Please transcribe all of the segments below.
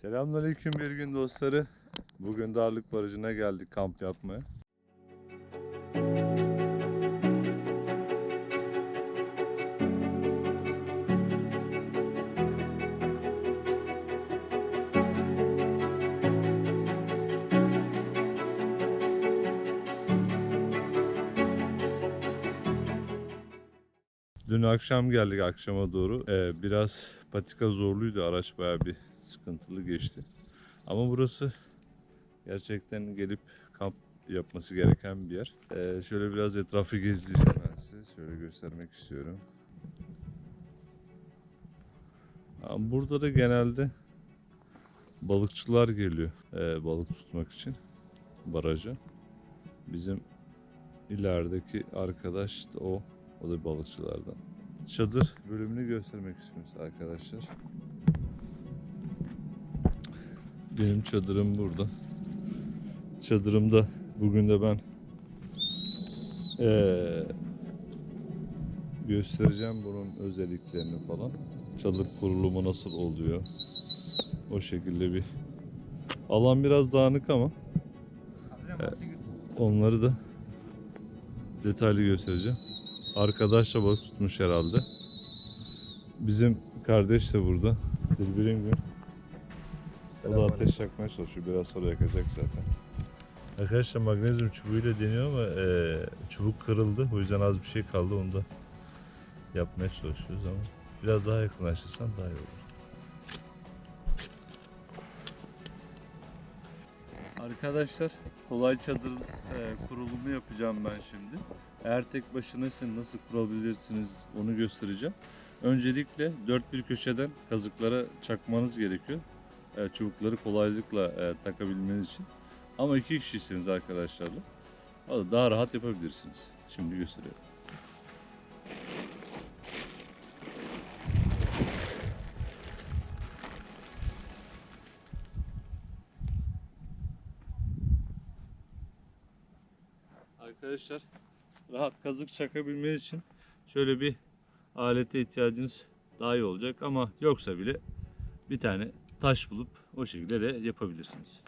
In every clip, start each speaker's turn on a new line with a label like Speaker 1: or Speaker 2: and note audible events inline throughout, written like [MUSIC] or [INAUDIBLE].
Speaker 1: Selamünaleyküm bir gün dostları. Bugün Darlık Barajı'na geldik kamp yapmaya. Dün akşam geldik akşama doğru. Ee, biraz patika zorluydu. Araç bayağı bir sıkıntılı geçti. Ama burası gerçekten gelip kamp yapması gereken bir yer. Ee, şöyle biraz etrafı gezdireceğim ben size. Şöyle göstermek istiyorum. Burada da genelde balıkçılar geliyor ee, balık tutmak için baraja. Bizim ilerideki arkadaş da o. O da balıkçılardan. Çadır bölümünü göstermek istiyoruz arkadaşlar. Benim çadırım burada. Çadırımda bugün de ben eee, göstereceğim bunun özelliklerini falan. Çadır kurulumu nasıl oluyor. O şekilde bir alan biraz dağınık ama onları da detaylı göstereceğim. Arkadaş da balık tutmuş herhalde. Bizim kardeş de burada. Dilbirim gün. O da ateş yakmaya çalışıyor. Biraz sonra yakacak zaten. Arkadaşlar magnezyum çubuğuyla deniyor ama eee, çubuk kırıldı. O yüzden az bir şey kaldı. Onu da yapmaya çalışıyoruz ama biraz daha yakınlaştırsan daha iyi olur. Arkadaşlar kolay çadır e, kurulumu yapacağım ben şimdi. Eğer tek başınaysanız nasıl kurabilirsiniz onu göstereceğim. Öncelikle dört bir köşeden kazıklara çakmanız gerekiyor. E, çubukları kolaylıkla e, takabilmeniz için. Ama iki kişiyseniz arkadaşlarla daha rahat yapabilirsiniz. Şimdi gösteriyorum. Arkadaşlar rahat kazık çakabilmeniz için şöyle bir alete ihtiyacınız daha iyi olacak ama yoksa bile bir tane taş bulup o şekilde de yapabilirsiniz.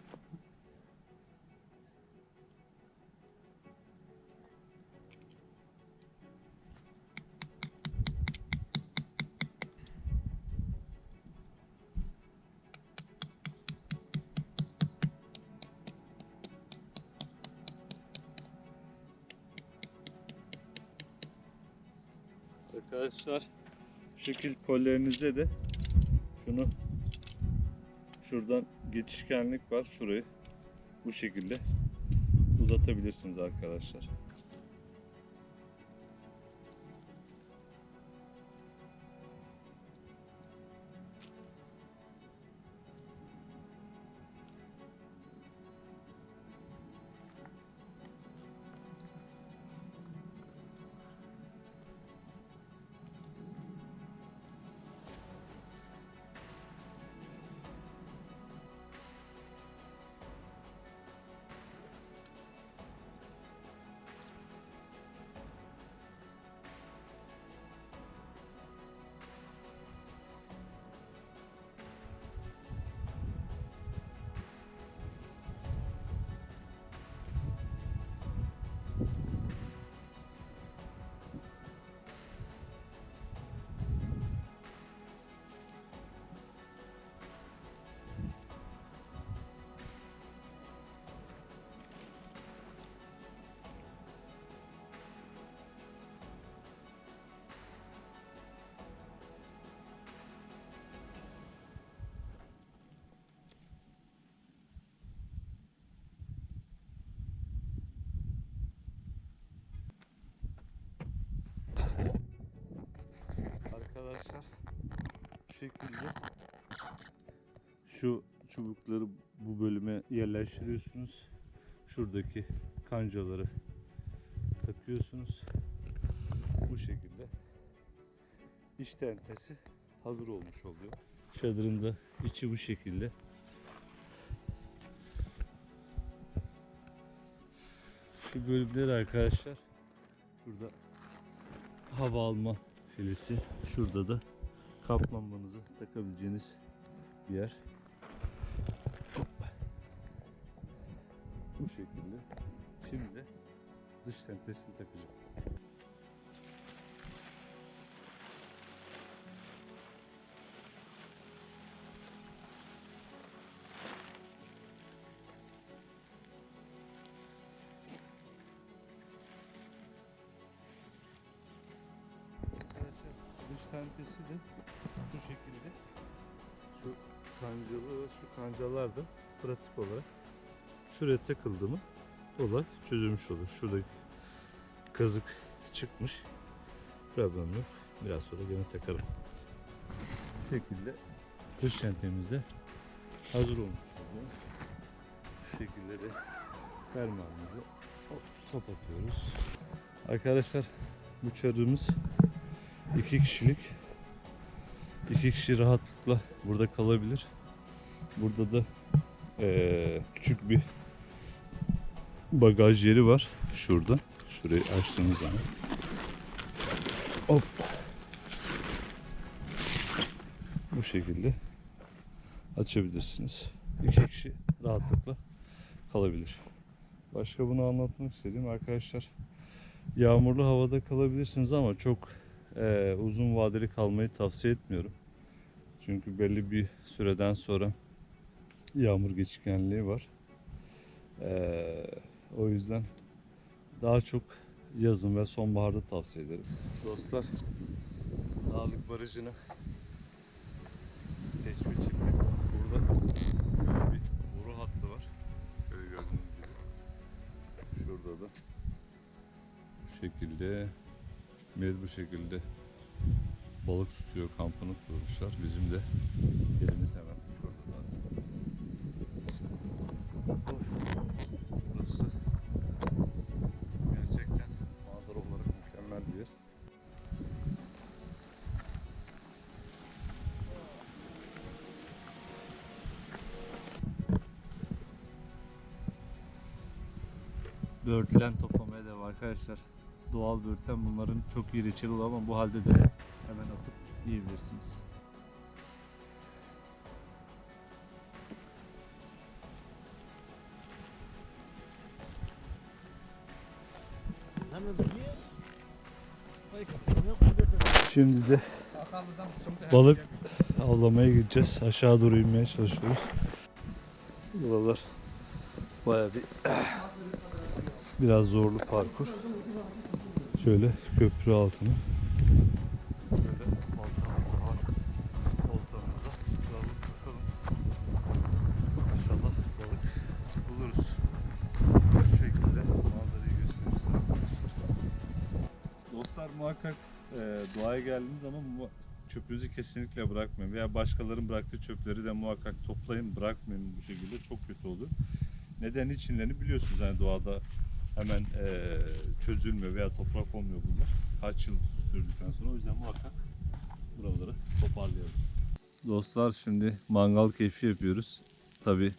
Speaker 1: Arkadaşlar şekil kollerinize de şunu şuradan geçişkenlik var şurayı bu şekilde uzatabilirsiniz arkadaşlar. Arkadaşlar şu şekilde şu çubukları bu bölüme yerleştiriyorsunuz. Şuradaki kancaları takıyorsunuz. Bu şekilde iç tentesi hazır olmuş oluyor. Çadırın da içi bu şekilde. Şu bölümde de arkadaşlar burada hava alma filesi. Şurada da kaplambanızı takabileceğiniz bir yer. Bu şekilde. Şimdi dış sentesini takacağım. Dış tentesi de şu şekilde. Şu kancalı şu kancalar da pratik olarak şuraya takıldı mı olay çözülmüş olur. Şuradaki kazık çıkmış. Problem yok. Biraz sonra gene takarım. Bu şekilde dış tentemiz de hazır olmuş oluyor. Şu şekilde de fermuarımızı kapatıyoruz. Arkadaşlar bu çadırımız iki kişilik. İki kişi rahatlıkla burada kalabilir. Burada da eee, küçük bir bagaj yeri var. Şurada. Şurayı açtığınız zaman. Hop. Bu şekilde açabilirsiniz. İki kişi rahatlıkla kalabilir. Başka bunu anlatmak istediğim arkadaşlar yağmurlu havada kalabilirsiniz ama çok eee, uzun vadeli kalmayı tavsiye etmiyorum. Çünkü belli bir süreden sonra yağmur geçirgenliği var. Eee, o yüzden daha çok yazın ve sonbaharda tavsiye ederim. Dostlar, Dağlık Barajı'nı geçmek için burada şöyle bir boru hattı var. Şöyle gördüğünüz gibi. Şurada da bu şekilde millet bu şekilde balık tutuyor, kampını kurmuşlar. Bizim de yerimiz hemen şurada zaten. Burası gerçekten manzara olarak mükemmel bir yer. Börtlen toplamaya devam arkadaşlar. Doğal börtlen bunların çok iyi reçeli olur ama bu halde de hemen atıp yiyebilirsiniz. Şimdi de balık avlamaya gideceğiz. Aşağı doğru inmeye çalışıyoruz. Buralar baya bir biraz zorlu parkur. Şöyle köprü altını. Şöyle baltamız var. Oltamızda. Balık bakalım. İnşallah balık buluruz. Bu şekilde manzarayı göstereyim size arkadaşlar. Dostlar muhakkak e, doğaya geldiğiniz zaman çöpünüzü kesinlikle bırakmayın. Veya başkalarının bıraktığı çöpleri de muhakkak toplayın, bırakmayın bu şekilde. Çok kötü olur. Neden içinlerini biliyorsunuz yani doğada hemen e, çözülmüyor veya toprak olmuyor bunlar. Kaç yıl sürdükten sonra o yüzden muhakkak buraları toparlayalım. Dostlar şimdi mangal keyfi yapıyoruz. Tabi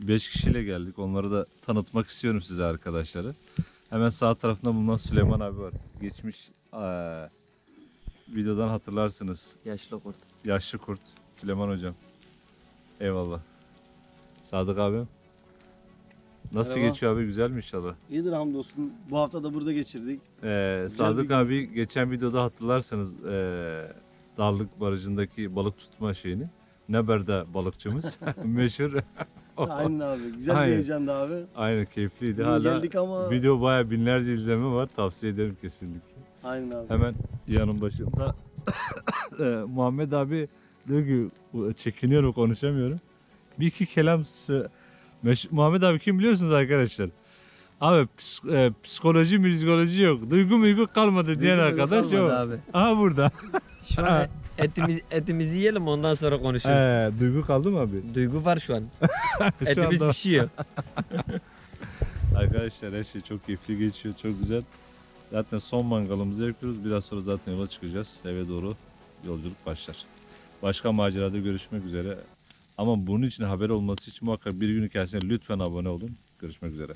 Speaker 1: 5 kişiyle geldik. Onları da tanıtmak istiyorum size arkadaşları. Hemen sağ tarafında bulunan Süleyman abi var. Geçmiş eee, videodan hatırlarsınız.
Speaker 2: Yaşlı kurt.
Speaker 1: Yaşlı kurt. Süleyman hocam. Eyvallah. Sadık abim. Nasıl
Speaker 3: Merhaba.
Speaker 1: geçiyor abi? Güzel mi inşallah?
Speaker 3: İyidir hamdolsun. Bu hafta da burada geçirdik.
Speaker 1: Ee, Sadık
Speaker 3: bir
Speaker 1: abi geçen videoda hatırlarsanız ee, Darlık Barajı'ndaki balık tutma şeyini. Neber'de balıkçımız. [LAUGHS] [LAUGHS] Meşhur. [LAUGHS]
Speaker 3: Aynen abi. Güzel
Speaker 1: Aynen.
Speaker 3: bir heyecandı abi.
Speaker 1: Aynen keyifliydi.
Speaker 3: Bugün
Speaker 1: Hala
Speaker 3: geldik ama
Speaker 1: video baya binlerce izleme var. Tavsiye ederim kesinlikle.
Speaker 3: aynen abi.
Speaker 1: Hemen yanın başında e, Muhammed abi diyor ki "Bu- çekiniyorum konuşamıyorum. Bir iki kelam Meş- Muhammed abi kim biliyorsunuz arkadaşlar? Abi ps- e, psikoloji müzikoloji yok. Duygu muygu kalmadı diyen
Speaker 2: Duygu
Speaker 1: arkadaş
Speaker 2: kalmadı
Speaker 1: yok.
Speaker 2: Abi.
Speaker 1: Aha burada.
Speaker 2: Şu an etimiz, etimizi yiyelim ondan sonra konuşuruz.
Speaker 1: Ee, duygu kaldı mı abi?
Speaker 2: Duygu var şu an. [LAUGHS]
Speaker 1: Şu
Speaker 2: Etimiz
Speaker 1: anda-
Speaker 2: pişiyor. [LAUGHS]
Speaker 1: Arkadaşlar her şey çok keyifli geçiyor. Çok güzel. Zaten son mangalımızı yapıyoruz. Biraz sonra zaten yola çıkacağız. Eve doğru yolculuk başlar. Başka macerada görüşmek üzere. Ama bunun için haber olması için muhakkak bir gün içerisinde lütfen abone olun. Görüşmek üzere.